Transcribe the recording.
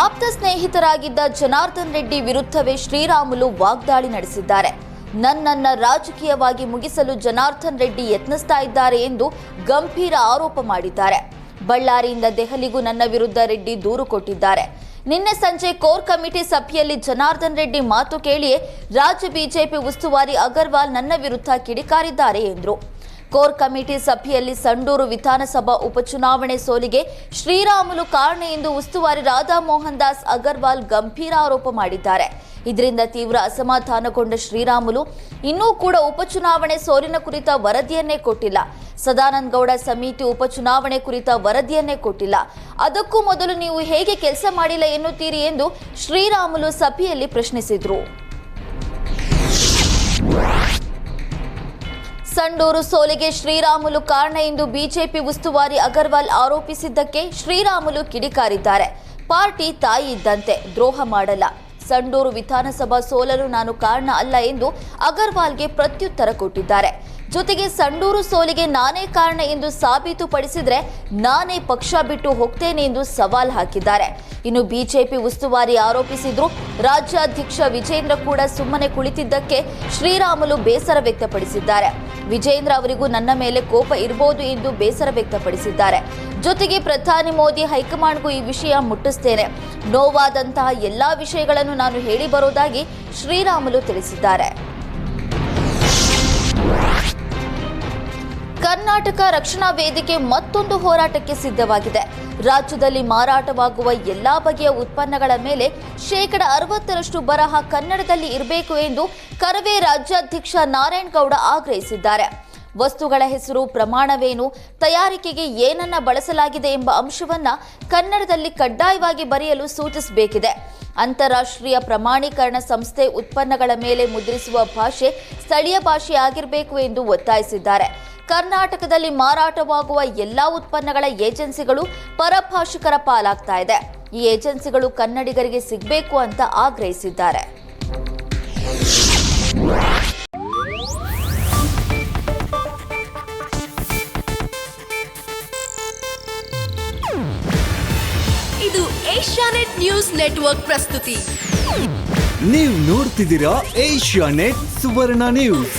ಆಪ್ತ ಸ್ನೇಹಿತರಾಗಿದ್ದ ಜನಾರ್ದನ್ ರೆಡ್ಡಿ ವಿರುದ್ಧವೇ ಶ್ರೀರಾಮುಲು ವಾಗ್ದಾಳಿ ನಡೆಸಿದ್ದಾರೆ. ನನ್ನನ್ನ ರಾಜಕೀಯವಾಗಿ ಮುಗಿಸಲು ಜನಾರ್ದನ್ ರೆಡ್ಡಿ ಯತ್ನಿಸ್ತಾ ಇದ್ದಾರೆ ಎಂದು ಗಂಭೀರ ಆರೋಪ ಮಾಡಿದ್ದಾರೆ. ಬಳ್ಳಾರಿಯಿಂದ ದೆಹಲಿಗೂ ನನ್ನ ವಿರುದ್ಧ ರೆಡ್ಡಿ ದೂರು ಕೊಟ್ಟಿದ್ದಾರೆ. ನಿನ್ನೆ ಸಂಜೆ ಕೋರ್ ಕಮಿಟಿ ಸಭೆಯಲ್ಲಿ ಜನಾರ್ದನ್ ರೆಡ್ಡಿ ಮಾತು ಕೇಳಿಯೇ ರಾಜ್ಯ ಬಿಜೆಪಿ ಉಸ್ತುವಾರಿ ಅಗರ್ವಾಲ್ ನನ್ನ ವಿರುದ್ಧ ಕಿಡಿಕಾರಿದ್ದಾರೆ ಎಂದರು. ಕೋರ್ ಕಮಿಟಿ ಸಭೆಯಲ್ಲಿ ಸಂಡೂರು ವಿಧಾನಸಭಾ ಉಪಚುನಾವಣೆ ಸೋಲಿಗೆ ಶ್ರೀರಾಮುಲು ಕಾರಣ ಎಂದು ಉಸ್ತುವಾರಿ ರಾಧಾ ಮೋಹನ್ ದಾಸ್ ಅಗರ್ವಾಲ್ ಗಂಭೀರ ಆರೋಪ ಮಾಡಿದ್ದಾರೆ. ಇದರಿಂದ ತೀವ್ರ ಅಸಮಾಧಾನಗೊಂಡ ಶ್ರೀರಾಮುಲು ಇನ್ನೂ ಕೂಡ ಉಪಚುನಾವಣೆ ಸೋಲಿನ ಕುರಿತ ವರದಿಯನ್ನೇ ಕೊಟ್ಟಿಲ್ಲ. ಸದಾನಂದ ಗೌಡ ಸಮಿತಿ ಉಪಚುನಾವಣೆ ಕುರಿತ ವರದಿಯನ್ನೇ ಕೊಟ್ಟಿಲ್ಲ. ಅದಕ್ಕೂ ಮೊದಲು ನೀವು ಹೇಗೆ ಕೆಲಸ ಮಾಡಿಲ್ಲ ಎನ್ನುತ್ತೀರಿ ಎಂದು ಶ್ರೀರಾಮುಲು ಸಭೆಯಲ್ಲಿ ಪ್ರಶ್ನಿಸಿದರು. ಸಂಡೂರು ಸೋಲಿಗೆ ಶ್ರೀರಾಮುಲು ಕಾರಣ ಎಂದು ಬಿಜೆಪಿ ಉಸ್ತುವಾರಿ ಅಗರ್ವಾಲ್ ಆರೋಪಿಸಿದ್ದಕ್ಕೆ ಶ್ರೀರಾಮುಲು ಕಿಡಿಕಾರಿದ್ದಾರೆ. ಪಾರ್ಟಿ ತಾಯಿ ಇದ್ದಂತೆ ದ್ರೋಹ ಮಾಡಲ್ಲ. ಸಂಡೂರು ವಿಧಾನಸಭಾ ಸೋಲಲು ನಾನು ಕಾರಣ ಅಲ್ಲ ಎಂದು ಅಗರ್ವಾಲ್ಗೆ ಪ್ರತ್ಯುತ್ತರ ಕೊಟ್ಟಿದ್ದಾರೆ. ಜೊತೆಗೆ ಸಂಡೂರು ಸೋಲಿಗೆ ನಾನೇ ಕಾರಣ ಎಂದು ಸಾಬೀತುಪಡಿಸಿದರೆ ನಾನೇ ಪಕ್ಷ ಬಿಟ್ಟು ಹೋಗ್ತೇನೆ ಎಂದು ಸವಾಲ್ ಹಾಕಿದ್ದಾರೆ. ಇನ್ನು ಬಿಜೆಪಿ ಉಸ್ತುವಾರಿ ಆರೋಪಿಸಿದ್ರು ರಾಜ್ಯಾಧ್ಯಕ್ಷ ವಿಜೇಂದ್ರ ಕೂಡ ಸುಮ್ಮನೆ ಕುಳಿತಿದ್ದಕ್ಕೆ ಶ್ರೀರಾಮುಲು ಬೇಸರ ವ್ಯಕ್ತಪಡಿಸಿದ್ದಾರೆ. ವಿಜೇಂದ್ರ ಅವರಿಗೂ ನನ್ನ ಮೇಲೆ ಕೋಪ ಇರಬಹುದು ಎಂದು ಬೇಸರ ವ್ಯಕ್ತಪಡಿಸಿದ್ದಾರೆ. ಜೊತೆಗೆ ಪ್ರಧಾನಿ ಮೋದಿ ಹೈಕಮಾಂಡ್ಗೂ ಈ ವಿಷಯ ಮುಟ್ಟಿಸ್ತೇನೆ. ನೋವಾದಂತಹ ಎಲ್ಲಾ ವಿಷಯಗಳನ್ನು ನಾನು ಹೇಳಿ ಬರೋದಾಗಿ ಶ್ರೀರಾಮುಲು ತಿಳಿಸಿದ್ದಾರೆ. ಕರ್ನಾಟಕ ರಕ್ಷಣಾ ವೇದಿಕೆ ಮತ್ತೊಂದು ಹೋರಾಟಕ್ಕೆ ಸಿದ್ಧವಾಗಿದೆ. ರಾಜ್ಯದಲ್ಲಿ ಮಾರಾಟವಾಗುವ ಎಲ್ಲಾ ಬಗೆಯ ಉತ್ಪನ್ನಗಳ ಮೇಲೆ ಶೇಕಡ ಅರವತ್ತರಷ್ಟು ಬರಹ ಕನ್ನಡದಲ್ಲಿ ಇರಬೇಕು ಎಂದು ಕರವೇ ರಾಜ್ಯಾಧ್ಯಕ್ಷ ನಾರಾಯಣಗೌಡ ಆಗ್ರಹಿಸಿದ್ದಾರೆ. ವಸ್ತುಗಳ ಹೆಸರು, ಪ್ರಮಾಣವೇನು, ತಯಾರಿಕೆಗೆ ಏನನ್ನ ಬಳಸಲಾಗಿದೆ ಎಂಬ ಅಂಶವನ್ನ ಕನ್ನಡದಲ್ಲಿ ಕಡ್ಡಾಯವಾಗಿ ಬರೆಯಲು ಸೂಚಿಸಬೇಕಿದೆ. ಅಂತಾರಾಷ್ಟ್ರೀಯ ಪ್ರಮಾಣೀಕರಣ ಸಂಸ್ಥೆ ಉತ್ಪನ್ನಗಳ ಮೇಲೆ ಮುದ್ರಿಸುವ ಭಾಷೆ ಸ್ಥಳೀಯ ಭಾಷೆ ಆಗಿರಬೇಕು ಎಂದು ಒತ್ತಾಯಿಸಿದ್ದಾರೆ. ಕರ್ನಾಟಕದಲ್ಲಿ ಮಾರಾಟವಾಗುವ ಎಲ್ಲಾ ಉತ್ಪನ್ನಗಳ ಏಜೆನ್ಸಿಗಳು ಪರಭಾಷಿಕರ ಪಾಲಾಗ್ತಾ ಇದೆ. ಈ ಏಜೆನ್ಸಿಗಳು ಕನ್ನಡಿಗರಿಗೆ ಸಿಗಬೇಕು ಅಂತ ಆಗ್ರಹಿಸಿದ್ದಾರೆ. ಇದು ಏಷ್ಯಾನೆಟ್ ನ್ಯೂಸ್ ನೆಟ್ವರ್ಕ್ ಪ್ರಸ್ತುತಿ. ನೀವು ನೋಡ್ತಿದ್ದೀರಾ ಏಷ್ಯಾ ನೆಟ್ ಸುವರ್ಣ ನ್ಯೂಸ್.